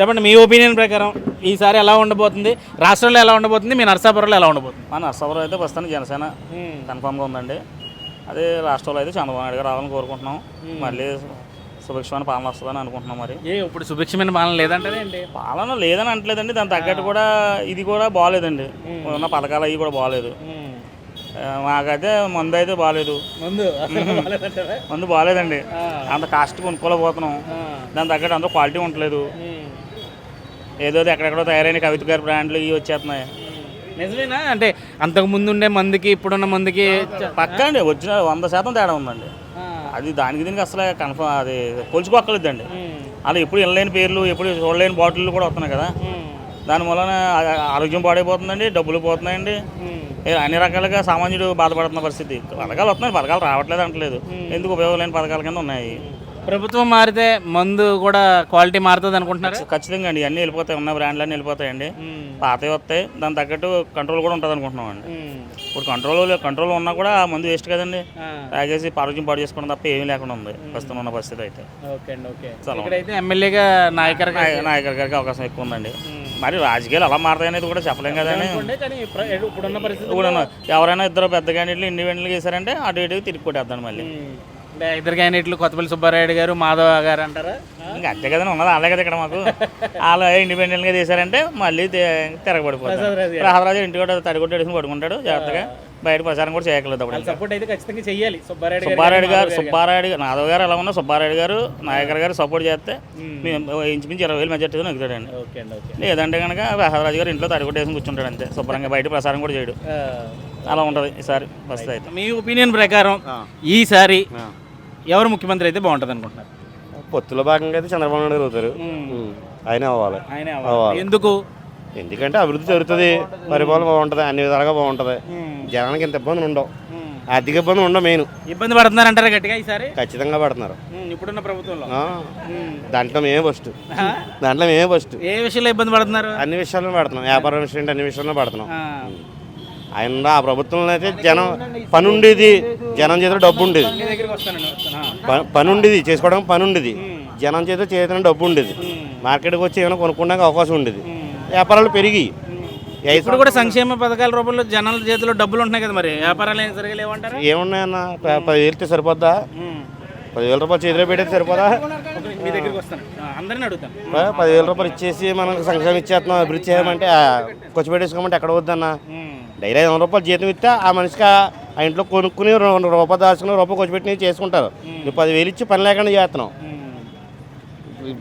చెప్పండి మీ ఒపీనియన్ ప్రకారం ఈసారి ఎలా ఉండబోతుంది? రాష్ట్రంలో ఎలా ఉండబోతుంది? మీ నరసాపురంలో ఎలా ఉండబోతుంది? మన నర్సాపురం అయితే ప్రస్తుతానికి జనసేన కన్ఫామ్గా ఉందండి. అదే రాష్ట్రంలో అయితే చంద్రబాబు నాయుడు గారు రావాలని కోరుకుంటున్నాం. మళ్ళీ సుభిక్షమైన పాలన వస్తుందని అనుకుంటున్నాం మరి. ఏ ఇప్పుడు సుభిక్షమైన పాలన లేదంటారే ఏంటి? పాలన లేదని అంటలేదండి. దాని తగ్గట్టు కూడా ఇది కూడా బాగాలేదండి. ఉన్న పథకాలు అవి కూడా బాగాలేదు. మాకైతే మందు అయితే బాగాలేదు. ముందు? మందు బాగాలేదండి. అంత కాస్ట్ కొనుక్కోలేకపోతున్నాం. దాని తగ్గట్టు అంత క్వాలిటీ ఉండలేదు. ఏదో ఎక్కడెక్కడో తయారైన కవిత గారి బ్రాండ్లు ఇవి వచ్చేస్తున్నాయి. నిజమేనా? అంటే అంతకు ముందు ఉండే మందికి ఇప్పుడున్న మందికి పక్కా అండి వచ్చిన వంద శాతం తేడా ఉందండి. అది దానికి దీనికి అసలు కన్ఫర్మ్ అది కొలుచుకోక్కర్లేదండి అలా ఎప్పుడు వినలేని పేర్లు ఎప్పుడు చూడలేని బాటిళ్ళు కూడా వస్తున్నాయి కదా. దాని వలన ఆరోగ్యం పాడైపోతుందండి డబ్బులు పోతున్నాయండి. అన్ని రకాలుగా సామాన్యుడు బాధపడుతున్న పరిస్థితి. పథకాలు వస్తున్నాయి పథకాలు రావట్లేదు అంటలేదు. ఎందుకు ఉపయోగం లేని పథకాల కింద ఉన్నాయి. ప్రభుత్వం మారితే మందు కూడా క్వాలిటీ మారుతుంది అనుకుంటున్నారు? ఖచ్చితంగా అండి. అన్నీ వెళ్ళిపోతాయి. ఉన్న బ్రాండ్లు అన్నీ వెళ్ళిపోతాయండి పాతవి వస్తాయి. దాని తగ్గట్టు కంట్రోల్ కూడా ఉంటుంది అనుకుంటున్నాం అండి ఇప్పుడు కంట్రోల్ కంట్రోల్ ఉన్నా కూడా మందు వేస్ట్ కదండి. తాగేసి ఆరోగ్యం పాడు చేసుకోవడం తప్ప ఏమీ లేకుండా ఉంది. ప్రస్తుతం ఉన్న పరిస్థితి అయితే. ఓకే అండి ఓకే. చాలా ఇక్కడైతే ఎమ్మెల్యేగా నాయకర్ నాయ- నాయకుడి గారికి అవకాశం ఎక్కువ ఉందండి. మరి రాజకీయాలు ఎలా మారుతాయి అనేది కూడా చెప్పలేం కదండి. ఇప్పుడున్న పరిస్థితి ఎవరైనా ఇద్దరు పెద్ద క్యాండిడేట్లు ఇండిపెండెంట్లు చేశారంటే అటు ఇటు తిరిగి కొట్టేద్దాం మళ్ళీ. ఇద్దరు క్యాండిడేట్లు కొత్తపల్లి సుబ్బారాయుడు గారు మాధవ గారు అంటారా? ఇంకా అంతే కదండి ఉన్నది అలాగే కదా ఇక్కడ మాకు. వాళ్ళు ఇండిపెండెంట్గా చేశారంటే మళ్ళీ తిరగబడిపోతారు. ప్రసాదరాజు ఇంటి కూడా తడిగొట్టు వేసుకుని పడుకుంటాడు జాగ్రత్తగా. బయట ప్రచారం కూడా చేయగలదు అప్పుడు. సపోర్ట్ అయితే ఖచ్చితంగా చెయ్యాలి. సుబ్బారాయుడు గారు సుబ్బారాయుడు గారు సుబ్బారాయుడు గారు. నాదవ్ గారు ఎలా ఉన్నా సుబ్బారాయుడు గారు నాయకర్ గారు సపోర్ట్ చేస్తే మేము. ఇంచుమించు ఇరవై వేలు మెజార్టీతో నెగ్గుతాడండి ఓకే అండి ఓకే. లేదంటే కనుక ప్రసాదరాజు గారు ఇంట్లో తడిగొట్టు వేసుకుని కూర్చుంటాడు అంతే. శుభ్రంగా బయట ప్రసారం కూడా చేయడు. అలా ఉంటుంది ఈసారి బస్ అయితే. మీ ఒపీనియన్ ప్రకారం ఈసారి ఎవరు ముఖ్యమంత్రి అయితే బాగుంటుంది అనుకుంటున్నారు? పొత్తులో భాగంగా అయితే చంద్రబాబు నాయుడు అవుతారు. ఆయన అవ్వాలి. ఆయనే అవ్వాలి. ఎందుకు? ఎందుకంటే అభివృద్ధి జరుగుతుంది పరిపాలన బాగుంటుంది అన్ని విధాలుగా బాగుంటుంది. జనానికి ఇంత ఇబ్బందులు ఉండవు. ఆర్థిక ఇబ్బందులు ఉండవు మెయిన్. ఇబ్బంది పడుతున్నారంటారా గట్టిగా ఈసారి? ఖచ్చితంగా పడుతున్నారు. ఉమ్, ఇప్పుడున్న ప్రభుత్వంలో. ఆ, దాంట్లో మేమే ఫస్ట్ దాంట్లో మేమే ఫస్ట్ ఏ విషయంలో ఇబ్బంది పడుతున్నారు? అన్ని విషయాల్లో పడుతున్నాం. వ్యాపారం విషయం అన్ని విషయాల్లో పడుతున్నాం. ఆ, ఆయన ఆ ప్రభుత్వంలో అయితే జనం పని ఉండేది జనం చేతిలో డబ్బు ఉండేది పని ఉండేది చేసుకోవడానికి పని ఉండేది జనం చేతిలో చేతిలో డబ్బు ఉండేది మార్కెట్కి వచ్చి ఏమైనా కొనుక్కోవడానికి అవకాశం ఉండేది. వ్యాపారాలు పెరిగి. ఇప్పుడు కూడా సంక్షేమ పథకాల రూపంలో జనాల చేతిలో డబ్బులు ఉంటున్నాయి కదా మరి. వ్యాపారాలు ఏం సరిగా లేవంటారా? ఏమున్నాయన్న ప- పదివేలతో సరిపోద్దా? పదివేల రూపాయలు చేతిలో పెట్టేది సరిపోదా? మీ దగ్గరికి వస్తాను. అందరిని అడుగుతాను. పదివేల రూపాయలు ఇచ్చేసి మనకు సంక్షేమం ఇచ్చేస్తున్నాం అభివృద్ధి చేయమంటే ఖర్చు పెట్టేసుకోమంటే ఎక్కడ వద్దన్న? డైలీ ఐదు వందల రూపాయలు జీతం ఇస్తే ఆ మనిషికి ఆ ఇంట్లో కొనుక్కుని రెండు రూపాయలు దాచుకుని రూపాయలు ఖర్చు పెట్టి చేసుకుంటారు. నువ్వు పదివేలు ఇచ్చి పని లేకుండా చేస్తున్నావు.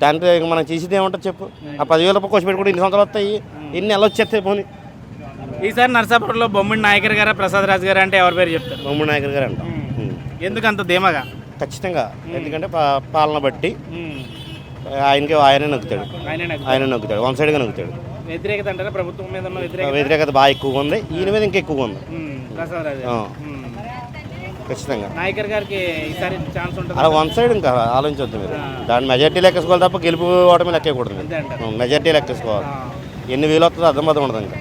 దాంట్లో మనం చేసేది ఏముంటుంది చెప్పు. ఆ పదివేల రూపాయలు ఖర్చు పెట్టుకుంటే ఇన్ని సంవత్సరాలు వస్తాయి. ఎన్ని నెలలు వచ్చేస్తాయి పోనీ. ఈసారి నరసాపురంలో బొమ్మిడి నాయకర్ గారా ప్రసాద్ రాజు గారు అంటే ఎవరి పేరు చెప్తారు? బొమ్మడి నాయకర్ గారు అంటాం. ఎందుకు అంత ధీమాగా? ఖచ్చితంగా. ఎందుకంటే పాలన బట్టి ఆయనకి ఆయనే నొక్కుతాడు ఆయన నాకు ఆయన నొక్కుతాడు వన్ సైడ్గా నొక్కుతాడు వ్యతిరేకత అంటారా ప్రభుత్వం మీద ఉన్న వ్యతిరేకత. వ్యతిరేకత బాగా ఎక్కువగా ఉంది. ఈయన మీద ఇంకా ఎక్కువగా ఉంది. ఖచ్చితంగా. నాయకర్ గారికి ఈసారి ఛాన్స్ ఉంటుంది? అలా వన్ సైడ్ ఇంకా ఆలోచించొద్దు మీరు. దాని మెజార్టీ లెక్కేసుకోవాలి తప్ప గెలుపు ఓటమి అంటారు. మెజార్టీ లెక్కేసుకోవాలి. ఎన్ని వేలు వస్తుందో అర్థం అర్థం ఉండదు ఇంకా.